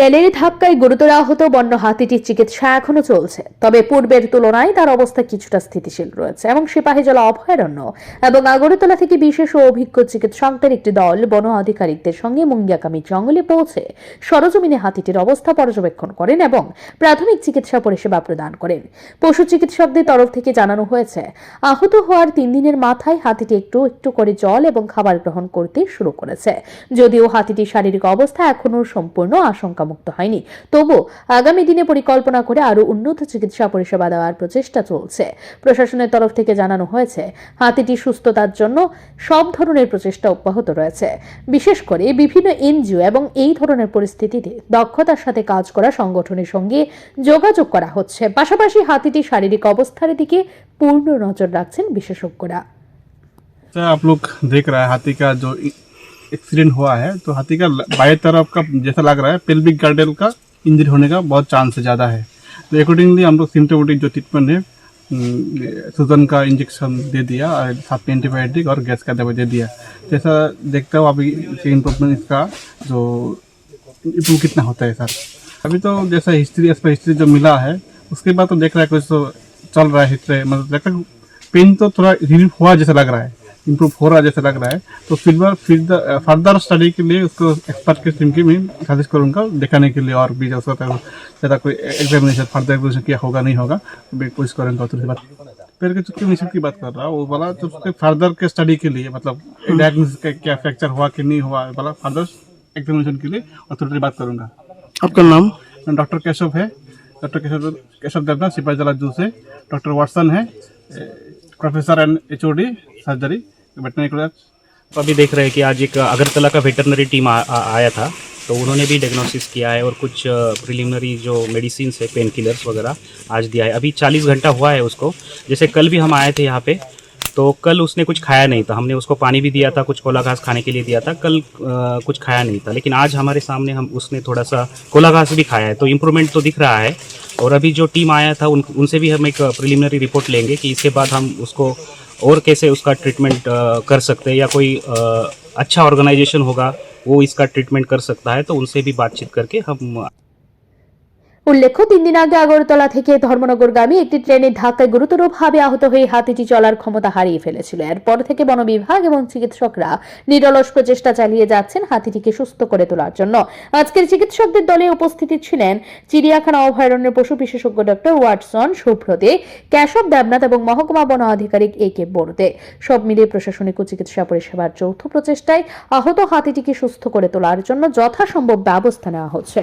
রেলের ধাক্কায় গুরুতর আহত বন্য হাতিটির চিকিৎসা এখনও চলছে। তবে পূর্বের তুলনায় তার অবস্থা কিছুটা স্থিতিশীল রয়েছে এবং সিপাহীজলা অভয়ারণ্য এবং আগরতলা থেকে বিশেষ ও অভিজ্ঞ চিকিৎসকদের একটি দল বন আধিকারিকদের সঙ্গে মুঙ্গিয়াকামী জঙ্গলে পৌঁছে সরজমিনে হাতিটির অবস্থা পর্যবেক্ষণ করেন এবং প্রাথমিক চিকিৎসা পরিষেবা প্রদান করেন। পশু চিকিৎসকদের তরফ থেকে জানানো হয়েছে, আহত হওয়ার তিন দিনের মাথায় হাতিটি একটু একটু করে জল এবং খাবার গ্রহণ করতে শুরু করেছে। যদিও হাতিটির শারীরিক অবস্থা এখনও সম্পূর্ণ আশঙ্কামুক্ত হয়নি তবু আগামী দিনে পরিকল্পনা করে আরও উন্নত চিকিৎসা পরিষেবা দেওয়ার প্রচেষ্টা চলছে প্রশাসনের তরফ থেকে জানানো হয়েছে হাতিটি সুস্থতার জন্য সব ধরনের প্রচেষ্টা অব্যাহত রয়েছে বিশেষ করে বিভিন্ন এনজিও এবং এই ধরনের পরিস্থিতিতে দক্ষতার সাথে কাজ করা সংগঠনের সঙ্গে যোগাযোগ করা হচ্ছে পাশাপাশি হাতিটির শারীরিক অবস্থার দিকে পূর্ণ নজর রাখছেন বিশেষজ্ঞরা सर आप लोग देख रहे हैं हाथी का जो एक्सीडेंट हुआ है तो हाथी का बाएँ तरफ़ का जैसा लग रहा है पेल्विक गार्डल का इंजरी होने का बहुत चांस ज़्यादा है। तो अकॉर्डिंगली हम लोग सिम्टोमेटिक जो ट्रीटमेंट है सुजन का इंजेक्शन दे दिया और साथ में एंटीबायोटिक और गैस का दवा दे दिया। जैसा देखता हूँ अभी इम्प्रूवमेंट इसका, जो इम्प्रूव कितना होता है सर। अभी तो जैसा हिस्ट्री इस पर हिस्ट्री जो मिला है, उसके बाद तो देख रहा है कुछ तो चल रहा है हिस्ट्री मतलब है पेन तो थोड़ा रिलीफ हुआ जैसा लग रहा है। इम्प्रूव हो रहा है जैसा लग रहा है। तो फिर फिर फर्दर स्टडी के लिए उसको एक्सपर्ट के टीम की मैं सजेस्ट करूँगा दिखाने के लिए और भी जैसा ज़्यादा कोई एग्जामिनेशन फर्दर एग्जामिनेशन क्या होगा नहीं होगा तो मैं कोशिश करूँगा तो बात पैर के चुटकी मिशन की बात कर रहा हूँ वो वाला तो उसके फर्दर के स्टडी के लिए मतलब डायग्नोसिस क्या फ्रैक्चर हुआ कि नहीं हुआ वाला फर्दर एग्जामिनेशन के लिए और अथॉरिटी बात करूँगा। आपका नाम? डॉक्टर केशव है। डॉक्टर केशव केशव देवना सिपाही जला जू से डॉक्टर वाटसन है। Professor and H surgery veterinary college तो अभी देख रहे हैं कि आज एक अगरतला का वेटरनरी टीम आ, आ, आया था तो उन्होंने भी डायग्नोसिस किया है और कुछ प्रिलिमिनरी जो मेडिसिन है पेन किलर्स वगैरह आज दिया है। अभी 40 घंटा हुआ है उसको। जैसे कल भी हम आए थे यहाँ पे तो कल उसने कुछ खाया नहीं था। हमने उसको पानी भी दिया था कुछ कोला घास खाने के लिए दिया था। कल अ, कुछ खाया नहीं था। लेकिन आज हमारे सामने हम उसने थोड़ा सा कोला घास भी खाया है। तो इम्प्रूवमेंट तो दिख रहा है। और अभी जो टीम आया था उन उनसे भी हम एक प्रिलिमिनरी रिपोर्ट लेंगे कि इसके बाद हम उसको और कैसे उसका ट्रीटमेंट कर सकते हैं या कोई अ, अच्छा ऑर्गेनाइजेशन होगा वो इसका ट्रीटमेंट कर सकता है। तो उनसे भी बातचीत करके हम উল্লেখ্য, তিন দিন আগে আগরতলা থেকে ধর্মনগরগামী একটি ট্রেনের ধাক্কায় গুরুতরভাবে আহত হয়ে হাতিটি চলার ক্ষমতা হারিয়ে ফেলেছিল। এরপর থেকে বন বিভাগ এবং চিকিৎসকরা নিরলস প্রচেষ্টা চালিয়ে যাচ্ছেন হাতিটিকে সুস্থ করে তোলার জন্য। আজকের চিকিৎসকদের দলে উপস্থিত ছিলেন চিড়িয়াখানা অভয়ারণ্যের পশু বিশেষজ্ঞ ডক্টর ওয়াটসন, সুব্রতে, কেশব দেবনাথ এবং মহকুমা বন আধিকারিক এ কে বড়তে। সব মিলিয়ে প্রশাসনিক ও চিকিৎসা পরিষেবার যৌথ প্রচেষ্টায় আহত হাতিটিকে সুস্থ করে তোলার জন্য যথাসম্ভব ব্যবস্থা নেওয়া হচ্ছে।